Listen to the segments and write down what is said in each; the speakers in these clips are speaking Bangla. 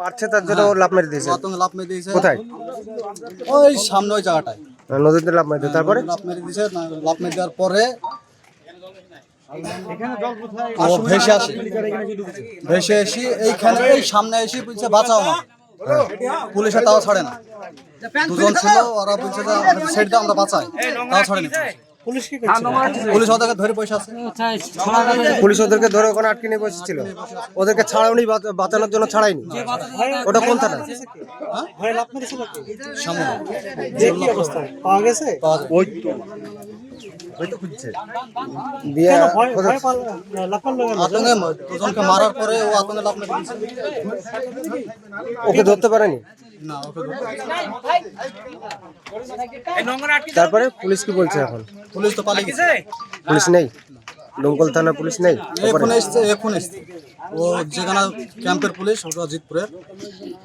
লাগছে তার জন্য লাভ মেরে দিয়েছে। লাভ মেরে দিয়েছে। কোথায়? ওই সামনে ওই জায়গাটায়। নদীতে লাভ মেরে দিয়েছে। তারপরে? লাভ মেরে দিয়েছে লাভ মেরে দেওয়ার পরে ভেসে আসে। ভেসে এসে এইখানে এই সামনে এসে বলছে বাঁচাও না পুলিশে তাও ছাড়ে না। দুজন ছিল ওরা বলছে আমরা বাঁচাই। তাও ছাড়েনি পুলিশ। পুলিশ ওদেরকে ধরে পয়সা আছে। পুলিশ ওদেরকে ধরে ওখানে আটকে নিয়ে বসেছিল ওদেরকে ছাড়াওনি বাঁচানোর জন্য ছাড়াইনি ওটা কোন থানা সামনে। পাওয়া গেছে? ওই তো। ওকে ধরতে পারেনি? তারপরে পুলিশ কি বলছে এখন? পুলিশ তো পালিয়ে গেছে। পুলিশ নেই? দমকল থানার পুলিশ নেই? এখন এসছে এখন এসছে। ও যেখানে ক্যাম্পের পুলিশ ওটা জিতপুরের।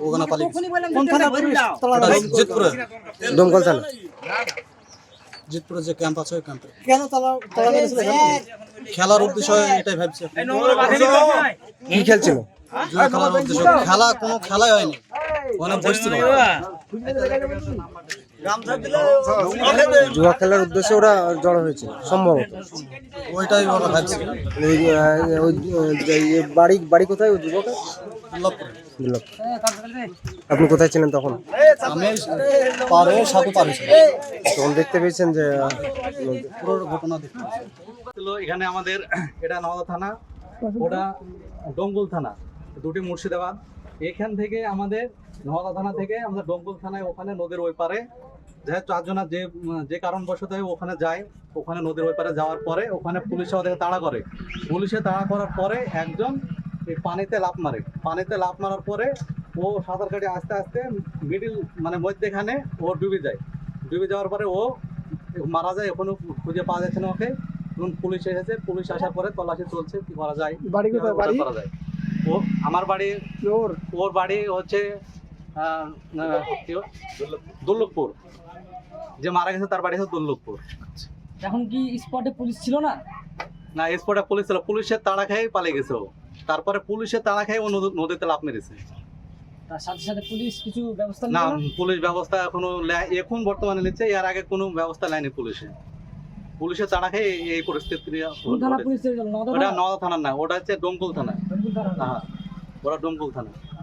ওখানে পালিয়ে গেছে। থানা জিতপুরের দমকল থানা? জিতপুরের যে ক্যাম্প আছে ওই ক্যাম্পে। কেন তালা তালা মেরেছিল এখানে? খেলার উদ্দেশ্য এটাই ভাবছি। কি খেলছিল? খেলার উদ্দেশ্য। খেলা কোনো খেলাই হয়নি। জুয়া খেলার উদ্দেশ্যে ওরা জড়ো হয়েছে সম্ভবত। ওইটাই ওরা ভাবছি। ওই আহ, ওই যে ইয়ে বাড়ি বাড়ি কোথায় ওই যুবকের? আপনি কোথায় ছিলেন তখন? আমি পারে সাধু পারে তখন দেখতে পেয়েছেন যে পুরো ঘটনা দেখতে এখানে আমাদের এটা নওদা থানা ওটা ডোমগুল থানা দুটি মুর্শিদাবাদ। এখান থেকে আমাদের নওদা থানা থেকে আমাদের ডোমগুল থানায় ওখানে নদীর ওই পারে যে চারজনা যে যে কারণবশত ওখানে যায় ওখানে নদীর ওই পারে যাওয়ার পরে ওখানে পুলিশে ওদেরকে তাড়া করে। পুলিশে তাড়া করার পরে একজন এই পানিতে লাফ মারে। পানিতে লাফ মারার পরে ও সাঁতার কাটে আস্তে আস্তে মিডিল মানে মধ্যেখানে ও ডুবে যায়। ডুবে যাওয়ার পরে ও মারা যায় এখনও খুঁজে পাওয়া যাচ্ছে না ওকে। এখন পুলিশ এসেছে পুলিশ আসার পরে তল্লাশি চলছে কি করা যায় বাড়ি কোথায়? বাড়ি? করা যায়। ও আমার বাড়ি ওর ওর বাড়ি হচ্ছে যে মারা গেছে তার বাড়ি হচ্ছে এখন কি স্পটে পুলিশ ছিল না? না স্পটে পুলিশ ছিল। পুলিশের তাড়া খেয়ে পালিয়ে গেছে ও। তারপরে পুলিশের তাড়া খেয়ে ও নদীতে লাফ মেরেছে। তার সাথে সাথে পুলিশ কিছু ব্যবস্থা না পুলিশ ব্যবস্থা এখনও এখন বর্তমানে নিচ্ছে এর আগে কোনো ব্যবস্থা নেয়নি পুলিশে। পুলিশের তাড়া খেয়ে এই- পরিস্থিতি ওটা নওদা না ওটা হচ্ছে ডোমকুল থানা। হ্যাঁ ওরা ডোমকুল থানা।